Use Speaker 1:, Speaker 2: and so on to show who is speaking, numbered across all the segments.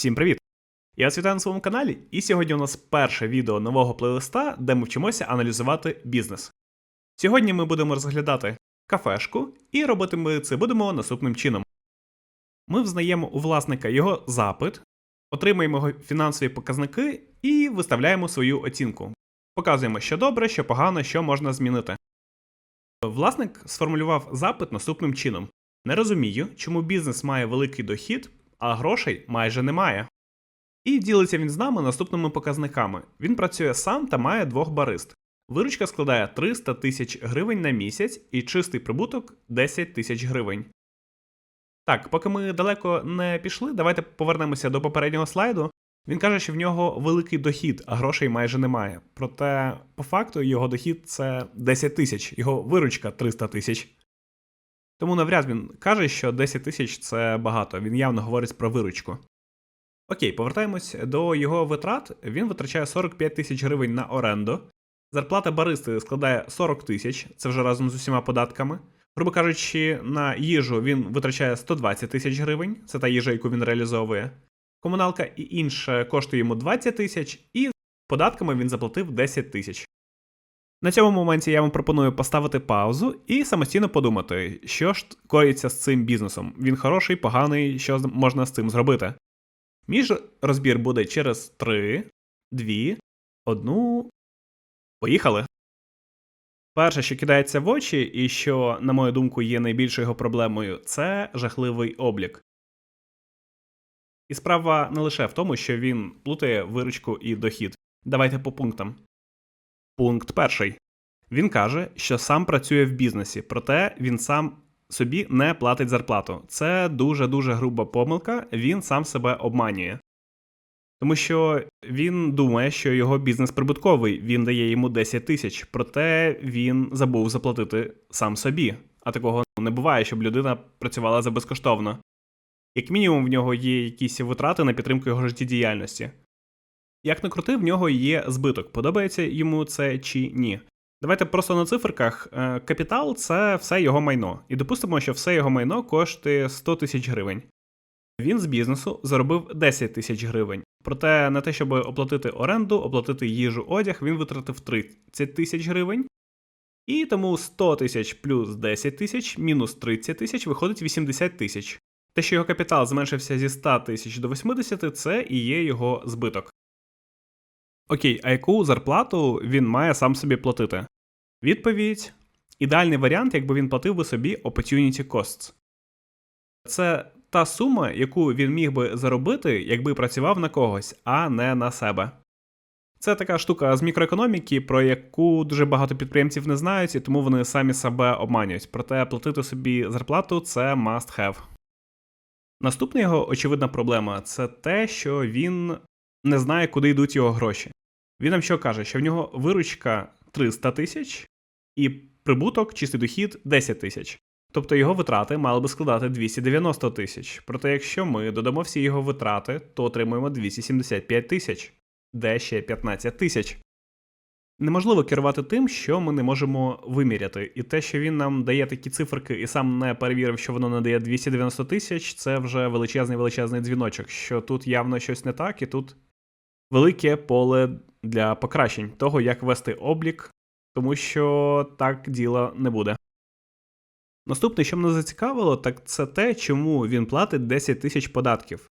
Speaker 1: Всім привіт! Я вас вітаю на своєму каналі, і сьогодні у нас перше відео нового плейлиста, де ми вчимося аналізувати бізнес. Сьогодні ми будемо розглядати кафешку, і робити ми це будемо наступним чином. Ми взнаємо у власника його запит, отримуємо його фінансові показники і виставляємо свою оцінку. Показуємо, що добре, що погано, що можна змінити. Власник сформулював запит наступним чином: не розумію, чому бізнес має великий дохід, а грошей майже немає. І ділиться він з нами наступними показниками. Він працює сам та має двох барист. Виручка складає 300 тисяч гривень на місяць і чистий прибуток 10 тисяч гривень. Так, поки ми далеко не пішли, давайте повернемося до попереднього слайду. Він каже, що в нього великий дохід, а грошей майже немає. Проте, по факту, його дохід це 10 тисяч, його виручка 300 тисяч. Тому навряд він каже, що 10 тисяч це багато. Він явно говорить про виручку. Окей, повертаємось до його витрат. Він витрачає 45 тисяч гривень на оренду. Зарплата баристи складає 40 тисяч, це вже разом з усіма податками. Грубо кажучи, на їжу він витрачає 120 тисяч гривень, це та їжа, яку він реалізовує. Комуналка і інше коштує йому 20 тисяч, і податками він заплатив 10 тисяч. На цьому моменті я вам пропоную поставити паузу і самостійно подумати, що ж коїться з цим бізнесом. Він хороший, поганий, що можна з цим зробити. Між розбір буде через 3, 2, 1. Поїхали. Перше, що кидається в очі, і що, на мою думку, є найбільшою його проблемою, це жахливий облік. І справа не лише в тому, що він плутає виручку і дохід. Давайте по пунктам. Пункт перший. Він каже, що сам працює в бізнесі, проте він сам собі не платить зарплату. Це дуже дуже груба помилка, він сам себе обманює. Тому що він думає, що його бізнес прибутковий, він дає йому 10 тисяч, проте він забув заплатити сам собі. А такого не буває, щоб людина працювала за безкоштовно. Як мінімум, в нього є якісь витрати на підтримку його життєдіяльності. Як не крути, в нього є збиток. Подобається йому це чи ні. Давайте просто на циферках. Е, Капітал це все його майно. І допустимо, що все його майно коштує 100 тисяч гривень. Він з бізнесу заробив 10 тисяч гривень. Проте на те, щоб оплатити оренду, оплатити їжу, одяг, він витратив 30 тисяч гривень. І тому 100 тисяч плюс 10 тисяч мінус 30 тисяч виходить 80 тисяч. Те, що його капітал зменшився зі 100 тисяч до 80, це і є його збиток. Окей, а яку зарплату він має сам собі платити? Відповідь: ідеальний варіант, якби він платив би собі opportunity costs. Це та сума, яку він міг би заробити, якби працював на когось, а не на себе. Це така штука з мікроекономіки, про яку дуже багато підприємців не знають, і тому вони самі себе обманюють. Проте платити собі зарплату це must have. Наступна його очевидна проблема це те, що він не знає, куди йдуть його гроші. Він нам що каже, що в нього виручка 300 тисяч і прибуток, чистий дохід 10 тисяч. Тобто його витрати мали би складати 290 тисяч. Проте якщо ми додамо всі його витрати, то отримуємо 275 тисяч, де ще 15 тисяч. Неможливо керувати тим, що ми не можемо виміряти. І те, що він нам дає такі циферки і сам не перевірив, що воно надає 290 тисяч, це вже величезний величезний дзвіночок, що тут явно щось не так, і тут велике поле для покращень того, як вести облік, тому що так діло не буде. Наступне, що мене зацікавило, так це те, чому він платить 10 тисяч податків.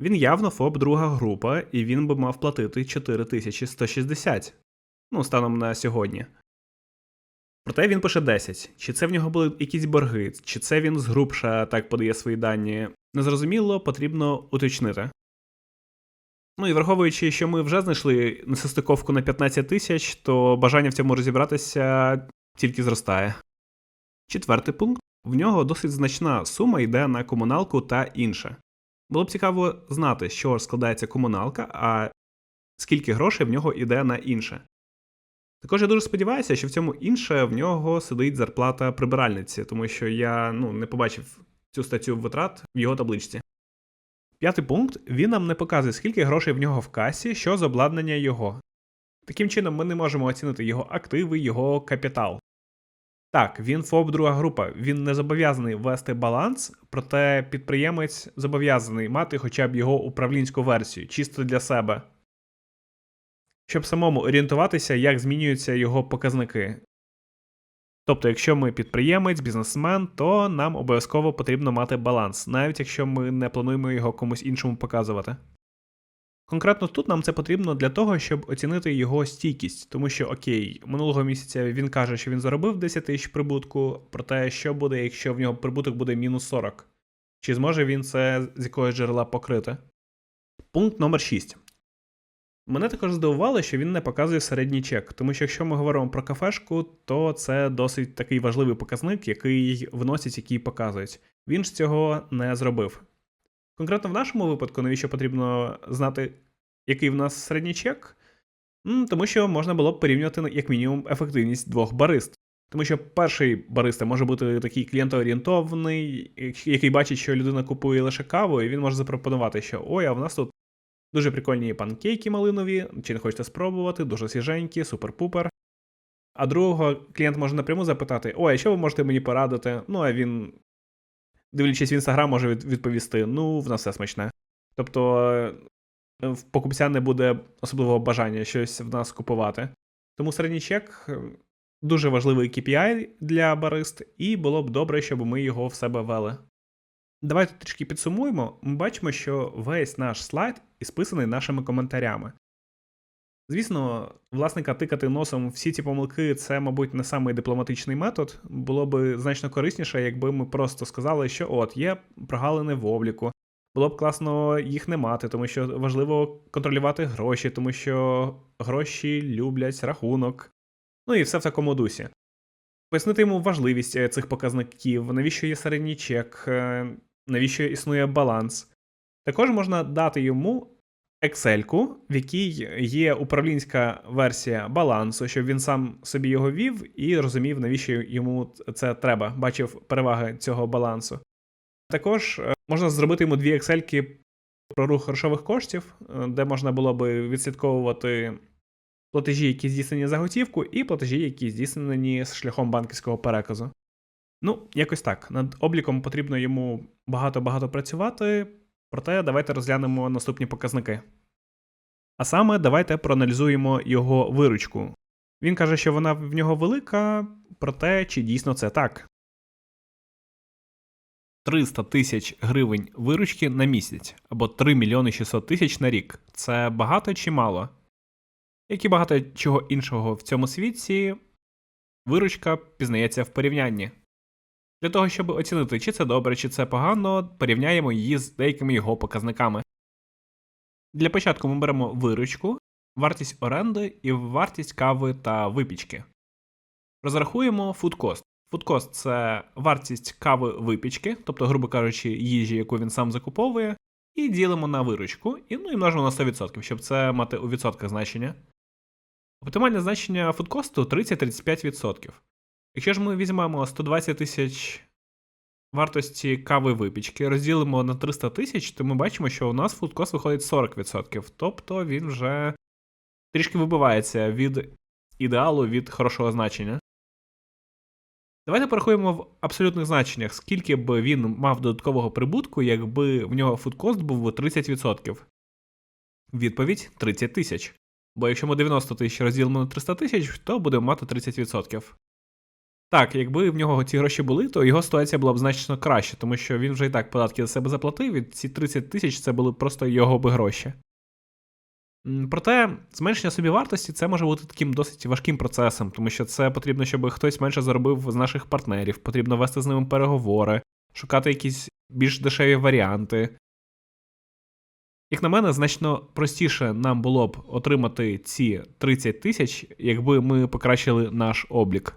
Speaker 1: Він явно ФОП друга група, і він би мав платити 4160, ну, станом на сьогодні. Проте він пише 10. Чи це в нього були якісь борги, чи це він з грубша так подає свої дані. Незрозуміло, потрібно уточнити. Ну і враховуючи, що ми вже знайшли несостиковку на 15 тисяч, то бажання в цьому розібратися тільки зростає. Четвертий пункт в нього досить значна сума йде на комуналку та інше. Було б цікаво знати, чого складається комуналка, а скільки грошей в нього йде на інше. Також я дуже сподіваюся, що в цьому інше в нього сидить зарплата прибиральниці, тому що я ну, не побачив цю статтю витрат в його табличці. П'ятий пункт він нам не показує, скільки грошей в нього в касі, що з обладнання його. Таким чином, ми не можемо оцінити його активи, його капітал. Так, він ФОП друга група. Він не зобов'язаний вести баланс, проте підприємець зобов'язаний мати хоча б його управлінську версію, чисто для себе. Щоб самому орієнтуватися, як змінюються його показники. Тобто, якщо ми підприємець, бізнесмен, то нам обов'язково потрібно мати баланс, навіть якщо ми не плануємо його комусь іншому показувати. Конкретно тут нам це потрібно для того, щоб оцінити його стійкість, тому що окей, минулого місяця він каже, що він заробив 10 тисяч прибутку, проте що буде, якщо в нього прибуток буде мінус 40? Чи зможе він це з якогось джерела покрити? Пункт номер 6. Мене також здивувало, що він не показує середній чек, тому що якщо ми говоримо про кафешку, то це досить такий важливий показник, який вносять, який показують. Він ж цього не зробив. Конкретно в нашому випадку, навіщо потрібно знати, який в нас середній чек? Тому що можна було б порівнювати як мінімум ефективність двох барист. Тому що перший бариста може бути такий клієнтоорієнтований, який бачить, що людина купує лише каву, і він може запропонувати, що ой, а в нас тут дуже прикольні панкейки малинові, чи не хочете спробувати, дуже свіженькі, супер-пупер. А другого клієнт може напряму запитати: Ой, а що ви можете мені порадити? Ну, а він, дивлячись в інстаграм, може відповісти: ну, в нас все смачне. Тобто е, в покупця не буде особливого бажання щось в нас купувати. Тому середній чек е, дуже важливий KPI для барист, і було б добре, щоб ми його в себе вели. Давайте трішки підсумуємо. Ми бачимо, що весь наш слайд ісписаний нашими коментарями. Звісно, власника тикати носом всі ці помилки це, мабуть, не самий дипломатичний метод. Було би значно корисніше, якби ми просто сказали, що от є прогалини в обліку. Було б класно їх не мати, тому що важливо контролювати гроші, тому що гроші люблять рахунок. Ну і все в такому дусі. Пояснити йому важливість е, цих показників, навіщо є середній чек, е, навіщо існує баланс. Також можна дати йому Excel, в якій є управлінська версія балансу, щоб він сам собі його вів і розумів, навіщо йому це треба, бачив переваги цього балансу. Також е, можна зробити йому дві Excel про рух грошових коштів, е, де можна було би відслідковувати платежі, які здійснені за готівку, і платежі, які здійснені з шляхом банківського переказу. Ну, якось так. Над обліком потрібно йому багато-багато працювати, проте давайте розглянемо наступні показники. А саме давайте проаналізуємо його виручку. Він каже, що вона в нього велика, проте чи дійсно це так. 300 тисяч гривень виручки на місяць або 3 мільйони 600 тисяч на рік. Це багато чи мало? Як і багато чого іншого в цьому світі, виручка пізнається в порівнянні. Для того, щоб оцінити, чи це добре, чи це погано, порівняємо її з деякими його показниками. Для початку ми беремо виручку, вартість оренди і вартість кави та випічки. Розрахуємо фудкост. Фудкост це вартість кави випічки, тобто, грубо кажучи, їжі, яку він сам закуповує, і ділимо на виручку, і, ну, і множимо на 100%, щоб це мати у відсотках значення. Оптимальне значення фудкосту 30-35%. Якщо ж ми візьмемо 120 тисяч вартості кави випічки, розділимо на 300 тисяч, то ми бачимо, що у нас фудкост виходить 40%. Тобто він вже трішки вибивається від ідеалу від хорошого значення. Давайте порахуємо в абсолютних значеннях, скільки б він мав додаткового прибутку, якби в нього фудкост був 30%. Відповідь 30 тисяч. Бо якщо ми 90 тисяч розділимо на 300 тисяч, то будемо мати 30%. Так, якби в нього ці гроші були, то його ситуація була б значно краще, тому що він вже і так податки за себе заплатив, і ці 30 тисяч це були просто його би гроші. Проте зменшення собівартості це може бути таким досить важким процесом, тому що це потрібно, щоб хтось менше заробив з наших партнерів, потрібно вести з ними переговори, шукати якісь більш дешеві варіанти. Як на мене, значно простіше нам було б отримати ці 30 тисяч, якби ми покращили наш облік.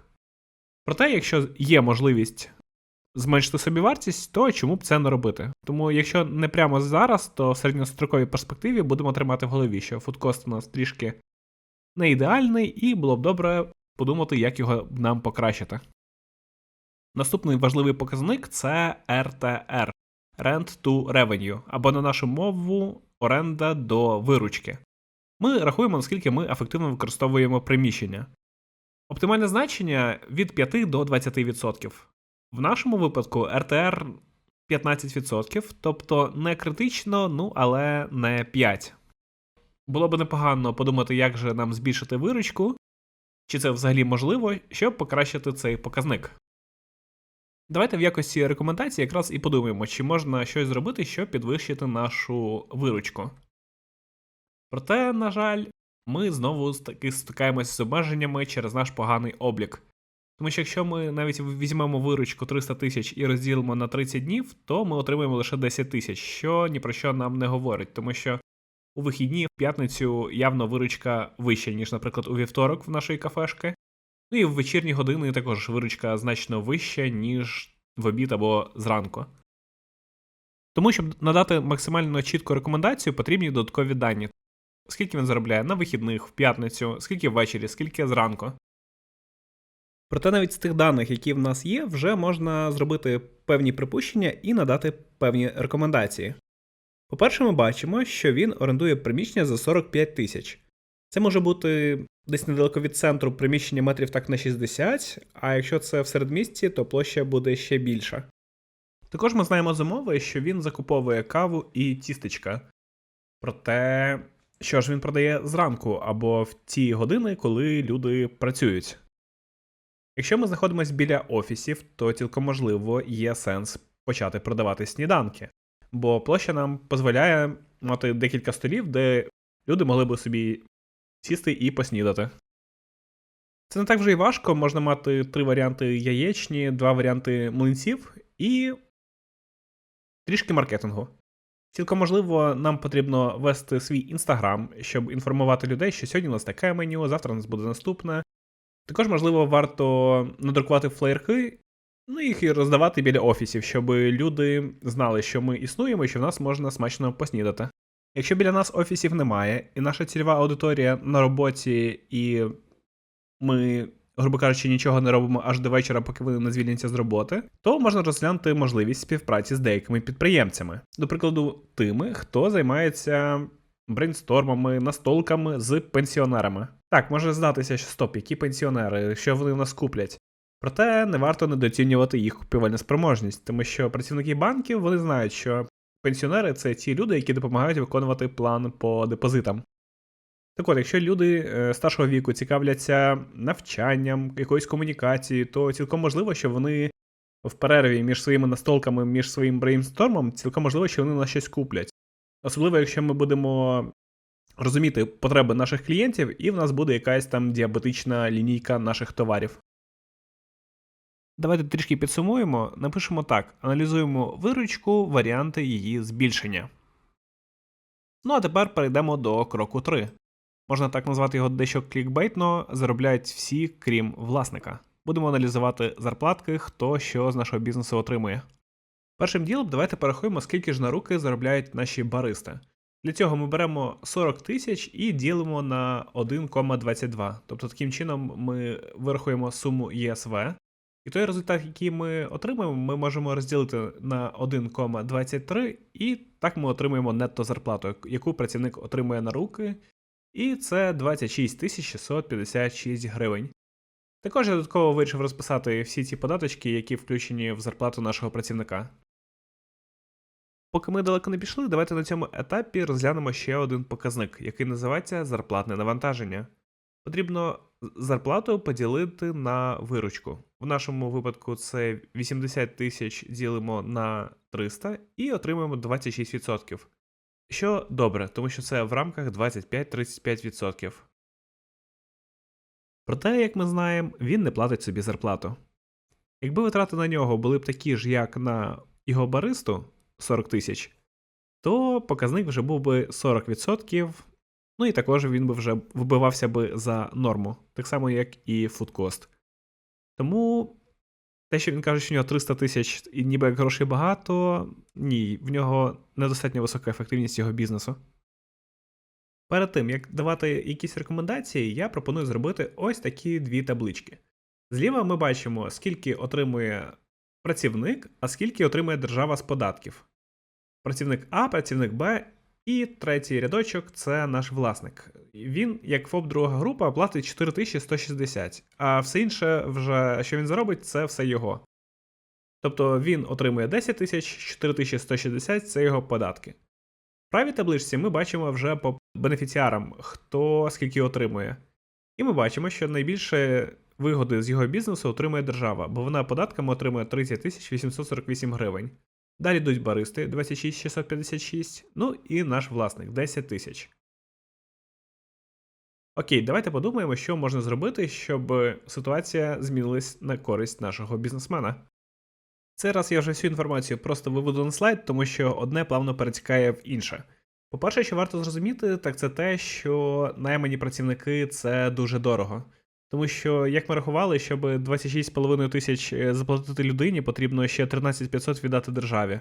Speaker 1: Проте, якщо є можливість зменшити собівартість, то чому б це не робити? Тому, якщо не прямо зараз, то в середньостроковій перспективі будемо тримати в голові, що фудкост у нас трішки не ідеальний, і було б добре подумати, як його нам покращити. Наступний важливий показник це RTR Rent to Revenue, або на нашу мову оренда до виручки. Ми рахуємо, наскільки ми ефективно використовуємо приміщення. Оптимальне значення від 5 до 20%. В нашому випадку РТР 15%, тобто не критично, ну але не 5. Було б непогано подумати, як же нам збільшити виручку, чи це взагалі можливо, щоб покращити цей показник. Давайте в якості рекомендацій якраз і подумаємо, чи можна щось зробити, щоб підвищити нашу виручку. Проте, на жаль, ми знову таки стикаємося з обмеженнями через наш поганий облік. Тому що якщо ми навіть візьмемо виручку 300 тисяч і розділимо на 30 днів, то ми отримаємо лише 10 тисяч, що ні про що нам не говорить, тому що у вихідні в п'ятницю явно виручка вища, ніж, наприклад, у вівторок в нашої кафешки. Ну і в вечірні години також виручка значно вища, ніж в обід або зранку. Тому, щоб надати максимально чітку рекомендацію, потрібні додаткові дані. Скільки він заробляє на вихідних, в п'ятницю, скільки ввечері, скільки зранку. Проте навіть з тих даних, які в нас є, вже можна зробити певні припущення і надати певні рекомендації. По-перше, ми бачимо, що він орендує приміщення за 45 тисяч. Це може бути десь недалеко від центру приміщення метрів так на 60, а якщо це в середмісті, то площа буде ще більша. Також ми знаємо з умови, що він закуповує каву і тістечка. Проте, що ж він продає зранку або в ті години, коли люди працюють. Якщо ми знаходимося біля офісів, то цілком можливо є сенс почати продавати сніданки, бо площа нам дозволяє мати декілька столів, де люди могли би собі сісти і поснідати. Це не так вже й важко, можна мати три варіанти яєчні, два варіанти млинців і трішки маркетингу. Цілком можливо, нам потрібно вести свій інстаграм, щоб інформувати людей, що сьогодні у нас таке меню, завтра у нас буде наступне. Також, можливо, варто надрукувати флеєрки, ну їх і роздавати біля офісів, щоб люди знали, що ми існуємо і що в нас можна смачно поснідати. Якщо біля нас офісів немає, і наша цільова аудиторія на роботі, і ми, грубо кажучи, нічого не робимо аж до вечора, поки вони не звільняться з роботи, то можна розглянути можливість співпраці з деякими підприємцями, до прикладу, тими, хто займається брейнстормами, настолками з пенсіонерами. Так, може здатися, що стоп, які пенсіонери, що вони в нас куплять. Проте не варто недооцінювати їх купівельну спроможність, тому що працівники банків вони знають, що пенсіонери це ті люди, які допомагають виконувати план по депозитам. Так от, якщо люди е, старшого віку цікавляться навчанням, якоюсь комунікацією, то цілком можливо, що вони в перерві між своїми настолками, між своїм брейнстормом, цілком можливо, що вони на щось куплять. Особливо, якщо ми будемо розуміти потреби наших клієнтів, і в нас буде якась там діабетична лінійка наших товарів. Давайте трішки підсумуємо, напишемо так: аналізуємо виручку, варіанти її збільшення. Ну а тепер перейдемо до кроку 3. Можна так назвати його дещо клікбейтно, заробляють всі, крім власника. Будемо аналізувати зарплатки, хто що з нашого бізнесу отримує. Першим ділом давайте порахуємо, скільки ж на руки заробляють наші баристи. Для цього ми беремо 40 тисяч і ділимо на 1,22. Тобто таким чином ми вирахуємо суму ЄСВ. І той результат, який ми отримаємо, ми можемо розділити на 1,23, і так ми отримуємо нетто зарплату, яку працівник отримує на руки. І це 26 656 гривень. Також я додатково вирішив розписати всі ці податочки, які включені в зарплату нашого працівника. Поки ми далеко не пішли, давайте на цьому етапі розглянемо ще один показник, який називається зарплатне навантаження. Потрібно зарплату поділити на виручку. В нашому випадку це 80 тисяч ділимо на 300 і отримуємо 26%. Що добре, тому що це в рамках 25-35%. Проте, як ми знаємо, він не платить собі зарплату. Якби витрати на нього були б такі ж, як на його баристу 40 тисяч, то показник вже був би 40%, ну і також він би вже вбивався би за норму, так само, як і фудкост. Тому те, що він каже, що в нього 300 тисяч і ніби як грошей багато, ні, в нього недостатньо висока ефективність його бізнесу. Перед тим, як давати якісь рекомендації, я пропоную зробити ось такі дві таблички. Зліва ми бачимо, скільки отримує працівник, а скільки отримує держава з податків. Працівник А, працівник Б І третій рядочок це наш власник. Він, як ФОП друга група, платить 4160, а все інше, вже, що він заробить, це все його. Тобто він отримує 10 тисяч, 4160 це його податки. В правій табличці ми бачимо вже по бенефіціарам, хто скільки отримує. І ми бачимо, що найбільше вигоди з його бізнесу отримує держава, бо вона податками отримує 30 848 гривень. Далі йдуть баристи 26 656, ну і наш власник 10 тисяч. Окей, давайте подумаємо, що можна зробити, щоб ситуація змінилась на користь нашого бізнесмена. Цей раз я вже всю інформацію просто виведу на слайд, тому що одне плавно перетікає в інше. По-перше, що варто зрозуміти, так це те, що наймані працівники це дуже дорого. Тому що, як ми рахували, щоб 26,5 тисяч е, заплатити людині, потрібно ще 13 500 віддати державі.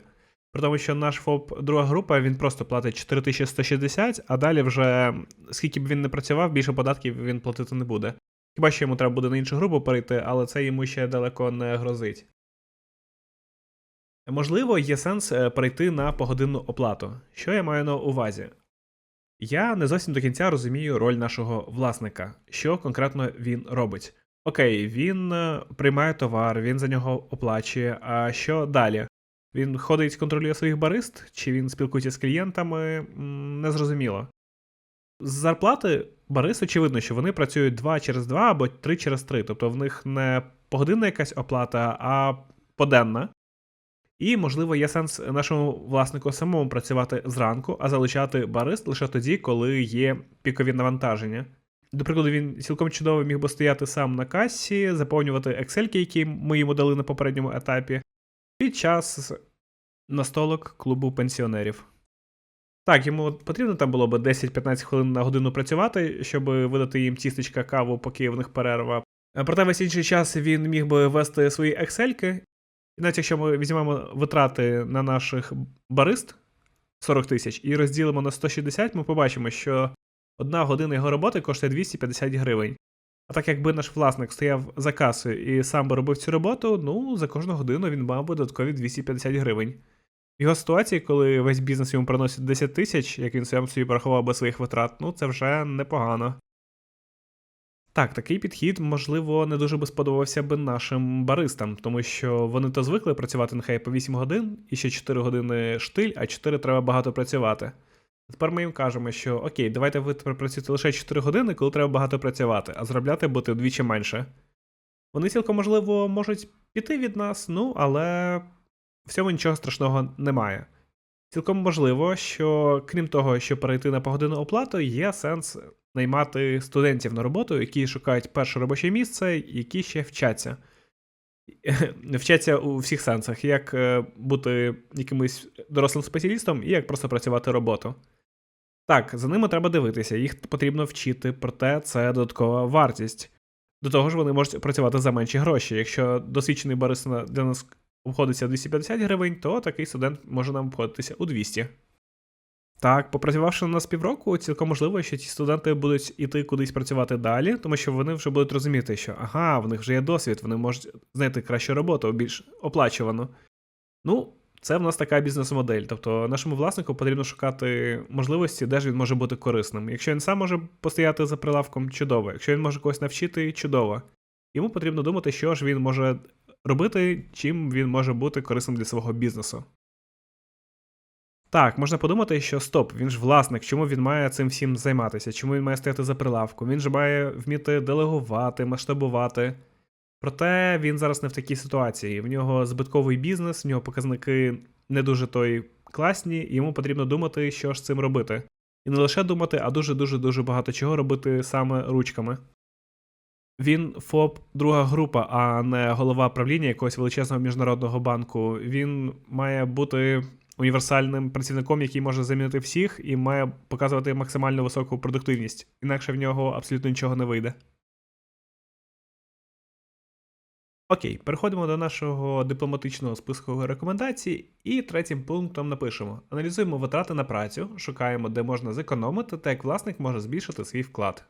Speaker 1: При тому, що наш ФОП друга група він просто платить 4160, а далі вже скільки б він не працював, більше податків він платити не буде. Хіба що йому треба буде на іншу групу перейти, але це йому ще далеко не грозить. Можливо, є сенс е, перейти на погодинну оплату. Що я маю на увазі? Я не зовсім до кінця розумію роль нашого власника, що конкретно він робить. Окей, він е, приймає товар, він за нього оплачує. А що далі? Він ходить, контролює своїх барист, чи він спілкується з клієнтами? Незрозуміло. З зарплати барист, очевидно, що вони працюють 2 через 2 або 3 через 3. Тобто в них не погодинна якась оплата, а поденна. І, можливо, є сенс нашому власнику самому працювати зранку, а залучати барист лише тоді, коли є пікові навантаження. До прикладу, він цілком чудово міг би стояти сам на касі, заповнювати Excel, які ми йому дали на попередньому етапі, під час настолок клубу пенсіонерів. Так, йому потрібно там було б 10-15 хвилин на годину працювати, щоб видати їм тістечка каву, поки в них перерва. Проте весь інший час він міг би вести свої Excel, навіть якщо ми візьмемо витрати на наших барист 40 тисяч і розділимо на 160, ми побачимо, що одна година його роботи коштує 250 гривень. А так якби наш власник стояв за касою і сам би робив цю роботу, ну за кожну годину він мав би додаткові 250 гривень. В його ситуації, коли весь бізнес йому приносить 10 тисяч, як він сам собі порахував без своїх витрат, ну це вже непогано. Так, такий підхід, можливо, не дуже би сподобався би нашим баристам, тому що вони то звикли працювати нехай по 8 годин, і ще 4 години штиль, а 4 треба багато працювати. Тепер ми їм кажемо, що окей, давайте ви тепер працюєте лише 4 години, коли треба багато працювати, а заробляти бути вдвічі менше. Вони цілком можливо можуть піти від нас, ну але в цьому нічого страшного немає. Цілком можливо, що крім того, щоб перейти на погодинну оплату, є сенс наймати студентів на роботу, які шукають перше робоче місце, які ще вчаться. Вчаться у всіх сенсах, як е, бути якимось дорослим спеціалістом і як просто працювати роботу. Так, за ними треба дивитися, їх потрібно вчити, проте це додаткова вартість. До того ж, вони можуть працювати за менші гроші. Якщо досвідчений бариста для нас обходиться 250 гривень, то такий студент може нам обходитися у 200. Так, попрацювавши на нас півроку, цілком можливо, що ці студенти будуть іти кудись працювати далі, тому що вони вже будуть розуміти, що ага, в них вже є досвід, вони можуть знайти кращу роботу, більш оплачувану. Ну, це в нас така бізнес-модель. Тобто нашому власнику потрібно шукати можливості, де ж він може бути корисним. Якщо він сам може постояти за прилавком, чудово. Якщо він може когось навчити, чудово. Йому потрібно думати, що ж він може робити, чим він може бути корисним для свого бізнесу. Так, можна подумати, що стоп, він ж власник, чому він має цим всім займатися? Чому він має стояти за прилавком? Він же має вміти делегувати, масштабувати. Проте він зараз не в такій ситуації. В нього збитковий бізнес, в нього показники не дуже той класні, і йому потрібно думати, що ж цим робити. І не лише думати, а дуже-дуже дуже багато чого робити саме ручками. Він ФОП друга група, а не голова правління якогось величезного міжнародного банку. Він має бути універсальним працівником, який може замінити всіх, і має показувати максимально високу продуктивність. Інакше в нього абсолютно нічого не вийде. Окей, переходимо до нашого дипломатичного списку рекомендацій, і третім пунктом напишемо: аналізуємо витрати на працю, шукаємо, де можна зекономити, та як власник може збільшити свій вклад.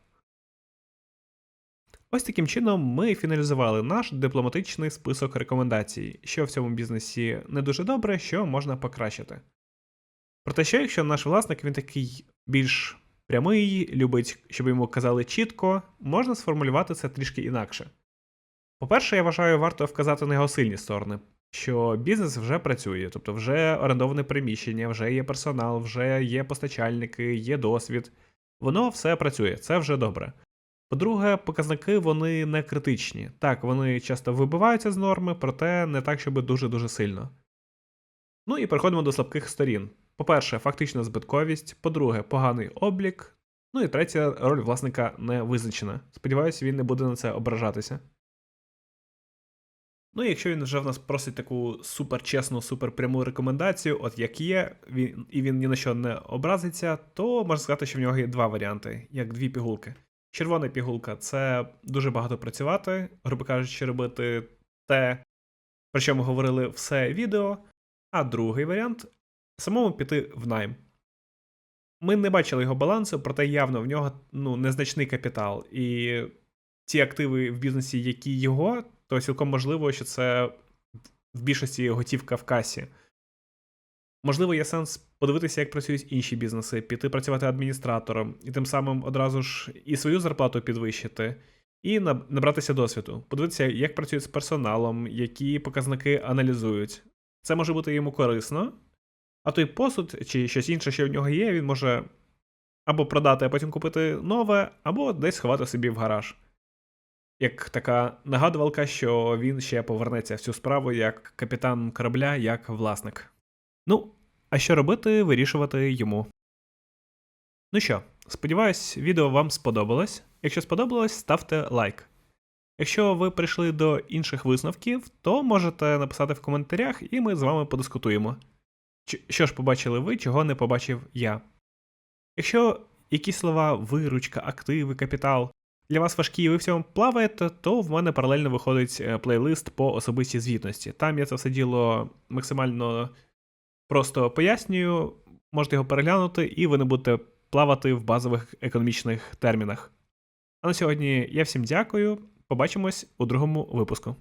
Speaker 1: Ось таким чином ми фіналізували наш дипломатичний список рекомендацій, що в цьому бізнесі не дуже добре, що можна покращити. Проте що, якщо наш власник він такий більш прямий, любить, щоб йому казали чітко, можна сформулювати це трішки інакше. По-перше, я вважаю, варто вказати на його сильні сторони, що бізнес вже працює, тобто вже орендоване приміщення, вже є персонал, вже є постачальники, є досвід. Воно все працює, це вже добре. По-друге, показники вони не критичні. Так, вони часто вибиваються з норми, проте не так, щоб дуже-дуже сильно. Ну і переходимо до слабких сторін. По-перше, фактична збитковість, по-друге, поганий облік. Ну і третя роль власника не визначена. Сподіваюся, він не буде на це ображатися. Ну і якщо він вже в нас просить таку суперчесну, суперпряму рекомендацію, от як є, він, і він ні на що не образиться, то можна сказати, що в нього є два варіанти, як дві пігулки. Червона пігулка це дуже багато працювати, грубо кажучи, робити те, про що ми говорили все відео. А другий варіант самому піти в найм. Ми не бачили його балансу, проте явно в нього ну, незначний капітал. І ті активи в бізнесі, які його, то цілком можливо, що це в більшості готівка в касі. Можливо, є сенс подивитися, як працюють інші бізнеси, піти працювати адміністратором, і тим самим одразу ж і свою зарплату підвищити, і набратися досвіду, подивитися, як працюють з персоналом, які показники аналізують. Це може бути йому корисно, а той посуд чи щось інше, що в нього є, він може або продати, а потім купити нове, або десь сховати собі в гараж. Як така нагадувалка, що він ще повернеться в цю справу як капітан корабля, як власник. Ну, а що робити, вирішувати йому. Ну що, сподіваюсь, відео вам сподобалось. Якщо сподобалось, ставте лайк. Якщо ви прийшли до інших висновків, то можете написати в коментарях, і ми з вами подискутуємо. Ч- Що ж побачили ви, чого не побачив я. Якщо якісь слова, виручка, активи, капітал для вас важкі і ви в цьому плаваєте, то в мене паралельно виходить е, плейлист по особистій звітності. Там я це все діло максимально просто пояснюю, можете його переглянути, і ви не будете плавати в базових економічних термінах. А на сьогодні я всім дякую. Побачимось у другому випуску.